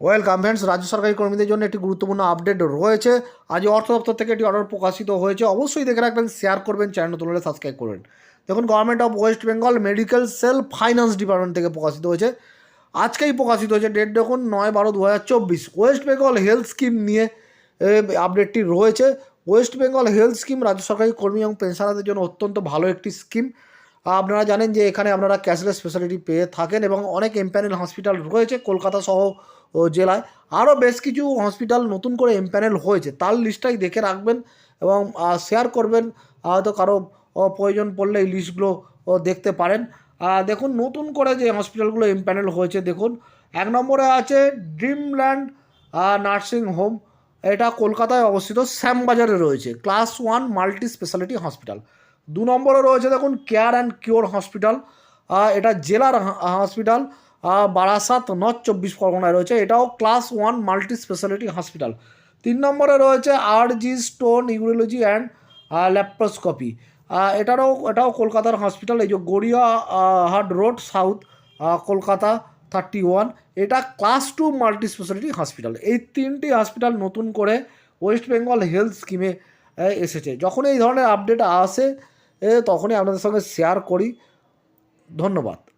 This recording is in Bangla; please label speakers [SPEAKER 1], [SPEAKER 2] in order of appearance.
[SPEAKER 1] ওয়েলকাম ফ্রেন্ডস, রাজ্য সরকারি কর্মীদের জন্য একটি গুরুত্বপূর্ণ আপডেট রয়েছে। আজ অর্থ দপ্তর থেকে একটি অর্ডার প্রকাশিত হয়েছে। অবশ্যই দেখে রাখবেন শেয়ার করবেন চ্যানেল নতুন সাবস্ক্রাইব করবেন। দেখুন government of West Bengal medical cell finance department থেকে প্রকাশিত হয়েছে। আজকেই প্রকাশিত হয়েছে। ডেট দেখুন, নয় বারো দু চব্বিশ। ওয়েস্ট বেঙ্গল হেলথ স্কিম নিয়ে আপডেটটি রয়েছে। ওয়েস্ট বেঙ্গল হেলথ স্কিম রাজ্য সরকারি কর্মী এবং পেনশনারদের জন্য অত্যন্ত ভালো একটি স্কিম আপনারা জানেন যে এখানে আপনারা ক্যাশলেস ফেসিলিটি পেয়ে থাকেন এবং অনেক এমপ্যানেল হসপিটাল রয়েছে কলকাতা সহ জেলায়। আরও বেশ কিছু হসপিটাল নতুন করে এমপ্যানেল হয়েছে, তার লিস্টটাই দেখে রাখবেন এবং শেয়ার করবেন। হয়তো কারও প্রয়োজন পড়লে এই লিস্টগুলো দেখতে পারেন। দেখুন, নতুন করে যে হসপিটালগুলো এমপ্যানেল হয়েছে, দেখুন। এক নম্বরে আছে ড্রিমল্যান্ড নার্সিং হোম এটা কলকাতায় অবস্থিত, শ্যামবাজারে রয়েছে। Class one multi speciality hospital দু নম্বরে রয়েছে দেখুন কেয়ার অ্যান্ড কিওর হসপিটাল এটা জেলার হসপিটাল বারাসাত নর্থ চব্বিশ পরগনায় রয়েছে, এটাও class one multi speciality hospital. তিন নম্বরে রয়েছে R G stone urology and laparoscopy এটারও, এটাও কলকাতার হসপিটাল, এই যে Gariahat road south Kolkata thirty one, এটা class two multi speciality hospital. এই তিনটি হসপিটাল নতুন করে ওয়েস্ট বেঙ্গল হেলথ স্কিমে এসেছে। যখন এই ধরনের আপডেট আসে তখনই আপনাদের সঙ্গে শেয়ার করি। ধন্যবাদ।